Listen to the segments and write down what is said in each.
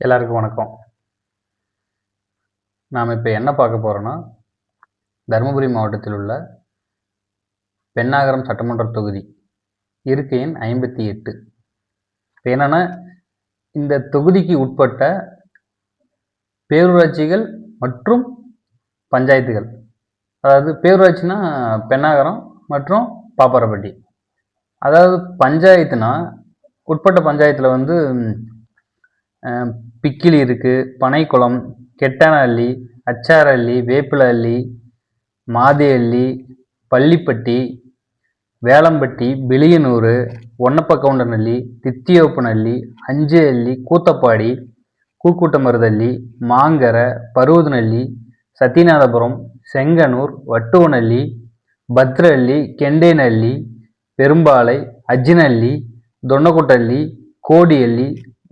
எல்லாருக்கும் வணக்கம். நாம் இப்போ என்ன பார்க்க போகிறோன்னா தருமபுரி மாவட்டத்தில் உள்ள பெண்ணாகரம் சட்டமன்ற தொகுதி இருக்கை எண் ஐம்பத்தி எட்டு. இப்போ என்னென்னா இந்த தொகுதிக்கு உட்பட்ட பேரூராட்சிகள் மற்றும் பஞ்சாயத்துகள். அதாவது பேரூராட்சினா பெண்ணாகரம் மற்றும் பாப்பாரப்பட்டி. அதாவது பஞ்சாயத்துனா உட்பட்ட பஞ்சாயத்தில் வந்து பிக்கிலி இருக்குது பனைக்குளம் கெட்டானஹள்ளி அச்சாரஹள்ளி மாதே அள்ளி பள்ளிப்பட்டி வேலம்பட்டி பிளியனூர் ஒன்னப்பக்கவுண்டனஹள்ளி தித்தியோப்பனஹள்ளி அஞ்சேஹள்ளி கூத்தப்பாடி கூக்கூட்டமருதள்ளி மாங்கரை பருவதனஹள்ளி சத்தியநாதபுரம் செங்கனூர் வட்டுவனஹள்ளி பத்ரஹள்ளி கெண்டேனஹள்ளி பெரும்பாலை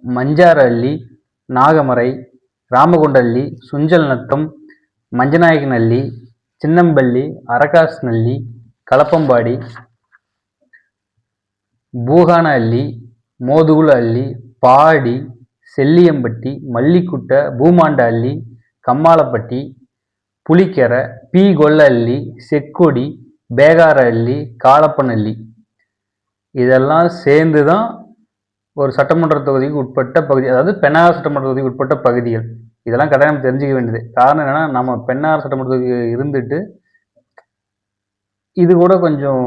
மஞ்சாரஅள்ளி நாகமறை ராமகுண்டள்ளி சுஞ்சல் நத்தம் மஞ்சநாயகனள்ளி சின்னம்பள்ளி அரகாஸ்நள்ளி கலப்பம்பாடி பூகான அள்ளி மோதுகுல அள்ளி பாடி செல்லியம்பட்டி மல்லிக்குட்டை பூமாண்ட அள்ளி கம்மாளப்பட்டி புளிக்கரை பி கொல்ல அள்ளி செக்கொடி பேகார அள்ளி காலப்பனள்ளி இதெல்லாம் சேர்ந்து தான் ஒரு சட்டமன்ற தொகுதிக்கு உட்பட்ட பகுதி அதாவது பெண்ணார் சட்டமன்ற தொகுதிக்கு உட்பட்ட பகுதிகள். இதெல்லாம் கட்டாயம் தெரிஞ்சுக்க வேண்டியது. காரணம் என்னன்னா நம்ம பெண்ணார் சட்டமன்ற தொகுதி இருந்துட்டு இது கூட கொஞ்சம்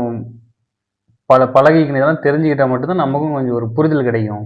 பல பழகிக்கணும். இதெல்லாம் தெரிஞ்சுக்கிட்டால் மட்டும்தான் நமக்கும் கொஞ்சம் ஒரு புரிதல் கிடைக்கும்.